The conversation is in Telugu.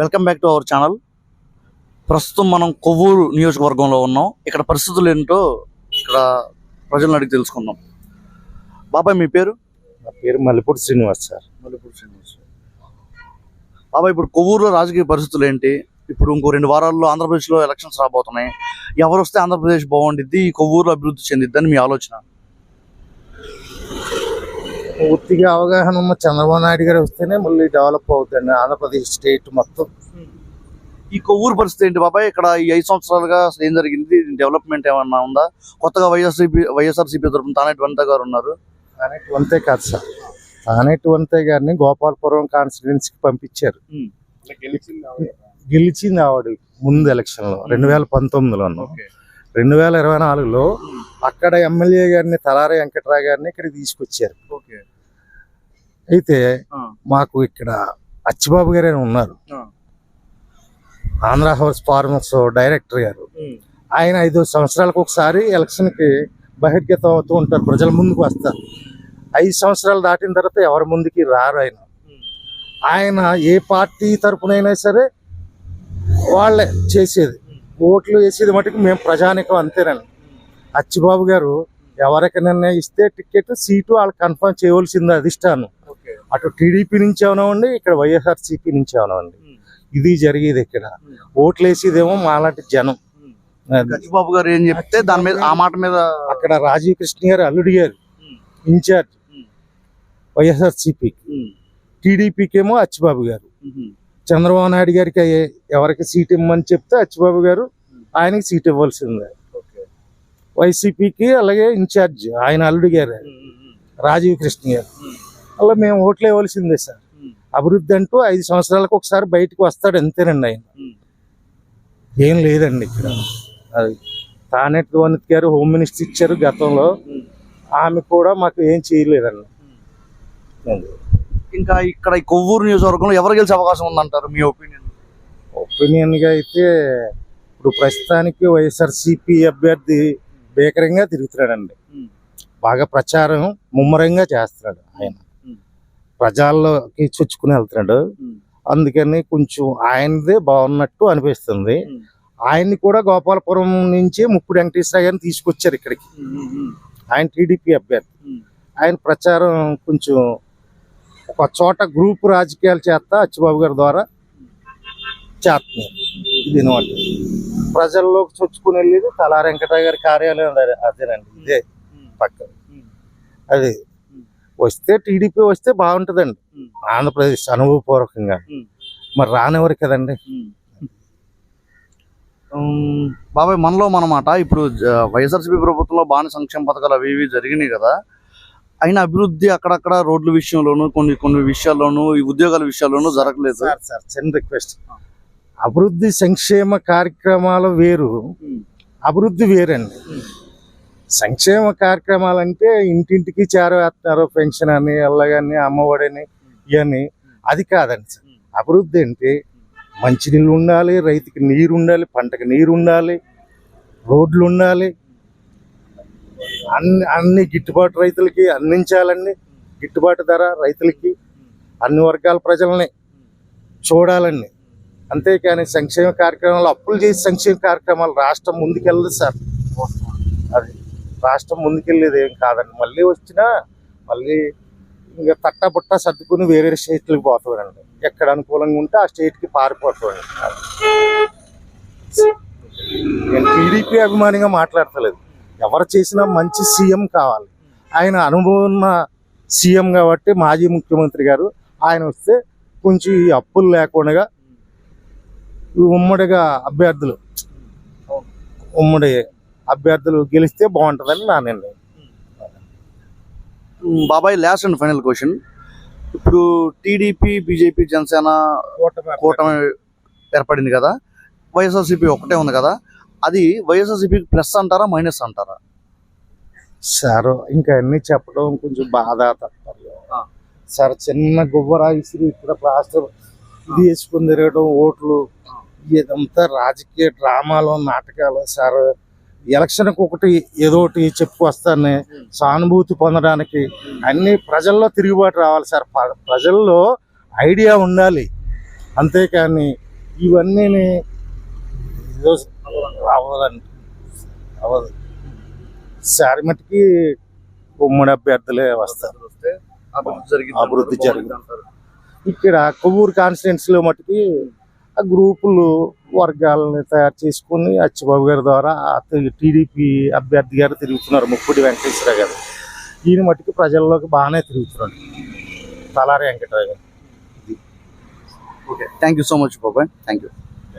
Welcome back to our channel ప్రస్తుతం మనం కొవ్వూరు నియోజకవర్గంలో ఉన్నాం. ఇక్కడ పరిస్థితులు ఏంటో ఇక్కడ ప్రజలను అడిగి తెలుసుకుందాం. బాబాయ్ మీ పేరు? నా పేరు మల్లెపూడి శ్రీనివాస్ సార్. మల్లెపూడి శ్రీనివాస్. బాబాయ్ ఇప్పుడు కొవ్వూరులో రాజకీయ పరిస్థితులు ఏంటి? ఇప్పుడు ఇంకో రెండు వారాల్లో ఆంధ్రప్రదేశ్లో ఎలక్షన్స్ రాబోతున్నాయి. ఎవరు వస్తే ఆంధ్రప్రదేశ్ బాగుండిద్ది? ఈ కొవ్వూరు అభివృద్ధి చెందిద్దని మీ ఆలోచన? పూర్తిగా అవగాహన ఉన్న చంద్రబాబు నాయుడు గారు వస్తేనే మళ్ళీ డెవలప్ అవుతుంది ఆంధ్రప్రదేశ్ స్టేట్ మొత్తం. ఈ కొవ్వూరు పరిస్థితి ఏంటి బాబాయ్? ఇక్కడ ఈ ఐదు సంవత్సరాలుగా అసలు ఏం జరిగింది? డెవలప్మెంట్ ఏమన్నా ఉందా? కొత్తగా వైఎస్ఆర్సీపీ వైఎస్ఆర్సీపీ తరఫున తానేటి వనిత గారు ఉన్నారు. తానేటి కాదు సార్. తానేటి వంతే గారిని గోపాలపురం కాన్స్టిట్యున్సీకి పంపించారు. గెలిచింది ఆవిడ. ముందు ఎలక్షన్లో రెండు వేల పంతొమ్మిదిలో రెండు వేల ఇరవై నాలుగులో అక్కడ ఎమ్మెల్యే గారిని తలారి వెంకట్రావు గారిని ఇక్కడ తీసుకొచ్చారు. ఓకే. అయితే మాకు ఇక్కడ అచ్చిబాబు గారు అని ఉన్నారు. ఆంధ్ర హౌస్ ఫార్మర్స్ డైరెక్టర్ గారు. ఆయన ఐదు సంవత్సరాలకు ఒకసారి ఎలక్షన్కి బహిర్గతం అవుతూ ఉంటారు. ప్రజల ముందుకు వస్తారు. ఐదు సంవత్సరాలు దాటిన తర్వాత ఎవరి ముందుకి రారు ఆయన. ఆయన ఏ పార్టీ తరపునైనా సరే వాళ్ళే చేసేది. ఓట్లు వేసేది మటుకు మేము ప్రజానికం అంతేనండి. అచ్చిబాబు గారు ఎవరికి నిర్ణయిస్తే టికెట్ సీటు వాళ్ళు కన్ఫర్మ్ చేయవలసింది అధిష్టానం. అటు టీడీపీ నుంచి అవనవండి ఇక్కడ వైఎస్ఆర్సీపీ నుంచి అవనవండి ఇది జరిగేది ఇక్కడ. ఓట్లు వేసేదేమో మాలాంటి జనం. గచ్చిబాబు గారు ఏం చెప్తే దాని మీద ఆ మాట మీద అక్కడ రాజీవ్ కృష్ణ గారు అల్లుడి గారు ఇన్ఛార్జ్ వైఎస్ఆర్సీపీకి. టీడీపీకి ఏమో అచ్చిబాబు గారు. చంద్రబాబు నాయుడు గారికి ఎవరికి సీట్ ఇమ్మని చెప్తే అచ్చిబాబు గారు ఆయనకి సీట్ ఇవ్వాల్సిందే. వైసీపీకి అలాగే ఇన్ఛార్జ్ ఆయన అల్లుడి గారు. రాజీవ్ కృష్ణ గారు. అలా మేము ఓట్లు ఇవ్వాల్సిందే సార్. అభివృద్ధి అంటూ ఐదు సంవత్సరాలకు ఒకసారి బయటకు వస్తాడు అంతేనండి ఆయన. ఏం లేదండి ఇక్కడ. అది తానేటి వనిత్ గారు హోమ్ మినిస్టర్ ఇచ్చారు గతంలో. ఆమె కూడా మాకు ఏం చేయలేదండి. ఇంకా ఇక్కడ ఈ కొవ్వూరు నియోజకవర్గంలో ఎవరు గెలిచే అవకాశం ఉందంటారు మీ ఒపీనియన్ ఒపీనియన్గా అయితే ఇప్పుడు ప్రస్తుతానికి వైఎస్ఆర్సిపి అభ్యర్థి భీకరంగా తిరుగుతున్నాడండి. బాగా ప్రచారం ముమ్మరంగా చేస్తున్నాడు ఆయన. ప్రజల్లోకి చొచ్చుకుని వెళ్తున్నాడు. అందుకని కొంచెం ఆయనదే బాగున్నట్టు అనిపిస్తుంది. ఆయన్ని కూడా గోపాలపురం నుంచి ముప్పుడు వెంకటేశ్వర గారిని తీసుకొచ్చారు ఇక్కడికి. ఆయన టీడీపీ అభ్యర్థి. ఆయన ప్రచారం కొంచెం ఒక చోట గ్రూప్ రాజకీయాలు చేస్తా అచ్చిబాబు గారి ద్వారా చేస్తున్నారు. దీనివల్ల ప్రజల్లోకి చొచ్చుకుని వెళ్ళేది తలా వెంకటరావు గారి కార్యాలయం అదే- అదేనండి. ఇదే పక్క. అది వస్తే టీడీపీ వస్తే బాగుంటుందండి. ఆంధ్రప్రదేశ్ అనుభవపూర్వకంగా. మరి రానివ్వరు కదండి. బాబాయ్ మనలో మనమాట. ఇప్పుడు జ- వైఎస్ఆర్సీపీ ప్రభుత్వంలో బాగానే సంక్షేమ పథకాలు అవి ఇవి జరిగినాయి కదా. అయినా అభివృద్ధి అక్కడక్కడ రోడ్ల విషయంలోనూ కొన్ని కొన్ని విషయాల్లోనూ ఈ ఉద్యోగాల విషయాల్లోనూ జరగలేదు. సార్ సార్ చిన్న రిక్వెస్ట్. అభివృద్ధి సంక్షేమ కార్యక్రమాలు వేరు. అభివృద్ధి వేరండి. సంక్షేమ కార్యక్రమాలు అంటే ఇంటింటికి చేరవేస్తున్నారు పెన్షన్ అని అల్లగాని అమ్మఒడని ఇవన్నీ అది కాదండి సార్. అభివృద్ధి అంటే మంచినీళ్ళు ఉండాలి రైతుకి నీరు ఉండాలి పంటకి నీరు ఉండాలి రోడ్లు ఉండాలి. అన్ని అన్ని గిట్టుబాటు రైతులకి అందించాలండి. గిట్టుబాటు ధర రైతులకి అన్ని వర్గాల ప్రజల్ని చూడాలండి. అంతేకాని సంక్షేమ కార్యక్రమాలు అప్పులు చేసి సంక్షేమ కార్యక్రమాలు రాష్ట్రం ముందుకెళ్ళదు సార్. అది. రాష్ట్రం ముందుకెళ్ళేది ఏం కాదండి. మళ్ళీ వచ్చినా మళ్ళీ ఇంకా తట్టా పుట్టా సర్దుకుని వేరే స్టేట్లకు పోతాడండి ఎక్కడ అనుకూలంగా ఉంటే ఆ స్టేట్కి పారిపోతాడు నేను టీడీపీ అభిమానిగా మాట్లాడతలేదు. ఎవరు చేసినా మంచి సీఎం కావాలి. ఆయన అనుభవం ఉన్న సీఎం కాబట్టి మాజీ ముఖ్యమంత్రి గారు ఆయన వస్తే కొంచెం ఈ అప్పులు లేకుండా ఉమ్మడిగా అభ్యర్థులు. ఉమ్మడి అభ్యర్థులు గెలిస్తే బాగుంటుందని నా నిర్ణయం. బాబాయ్ లాస్ట్ అండ్ ఫైనల్ క్వశ్చన్ ఇప్పుడు టీడీపీ బీజేపీ జనసేన కూటమి ఏర్పడింది. కదా. వైఎస్ఆర్సీపీ ఒకటే ఉంది కదా. అది వైఎస్ఆర్సీపీ ప్లస్ అంటారా మైనస్ అంటారా? సార్ ఇంకా అన్ని చెప్పడం కొంచెం బాధ తప్పదు. సార్ చిన్న గువ్వరా ఇసిరి ఇక్కడ ప్లాస్టర్ ఇది వేసుకుని తిరగడం ఓట్లు ఇదంతా రాజకీయ డ్రామాలు నాటకాలు. సార్ ఎలక్షన్కి ఒకటి ఏదో ఒకటి చెప్పుకొస్తాను సానుభూతి పొందడానికి అన్ని ప్రజల్లో తిరుగుబాటు రావాలి సార్. ప్రజల్లో ఐడియా ఉండాలి. అంతేకాని ఇవన్నీ అవ్వదండి. అవ్వదు. సారి మట్టుకి ఉమ్మడి అభ్యర్థులే వస్తారు. వస్తే అభివృద్ధి జరిగింది. ఇక్కడ కొవ్వూరు కాన్స్టిట్యున్సీలో మట్టుకి ఆ గ్రూపులు వర్గాలని తయారు చేసుకుని అచ్చిబాబు గారి ద్వారా టీడీపీ అభ్యర్థి గారు తిరుగుతున్నారు ముప్పటి వెంకటేశ్వర గారు. ఈయన మట్టుకు ప్రజల్లోకి బాగానే తిరుగుతున్నాడు. తలారి వెంకటరావు గారు. Okay thank you so much బాబాయ్ థ్యాంక్ యూ